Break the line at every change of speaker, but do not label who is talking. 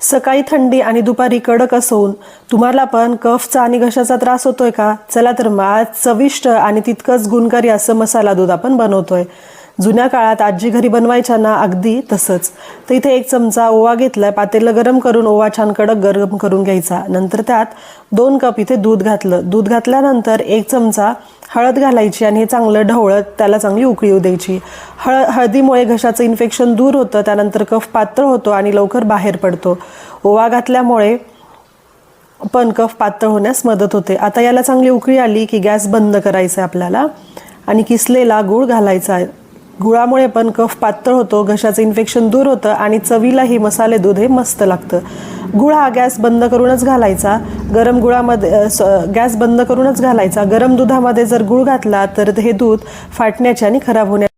सकाळी थंडी आणि दुपारी कडक असून तुम्हाला पण कफचा आणि घशाचा त्रास होतोय का? चला तर मग आज चविष्ट आणि तितकंच गुणकारी असं मसाला दूध आपण बनवतोय. जुन्या काळात आजी घरी बनवायच्या ना अगदी तसंच. तर इथे एक चमचा ओवा घेतलाय पातेलं गरम करून ओवा छान कडक गरम करून घ्यायचा. नंतर त्यात दोन कप इथे दूध घातलं. दूध घातल्यानंतर एक चमचा हळद घालायची आणि हे चांगलं ढवळत त्याला चांगली उकळी येऊ द्यायची. हळ हळदीमुळे घशाचं इन्फेक्शन दूर होतं त्यानंतर कफ पातळ होतो आणि लवकर बाहेर पडतो. ओवा घातल्यामुळे पण कफ पातळ होण्यास मदत होते. आता याला चांगली उकळी आली की गॅस बंद करायचा आहे आपल्याला आणि किसलेला गूळ घालायचा आहे. गुळामुळे पण कफ पातळ होतो घशाचं इन्फेक्शन दूर होतं आणि चवीलाही मसाले दूध हे मस्त लागतं. गुळ हा गॅस बंद करूनच घालायचा. गरम गुळामध्ये स- गॅस बंद करूनच घालायचा. गरम दुधामध्ये जर गुळ घातला तर हे दूध फाटण्याचे आणि खराब होण्या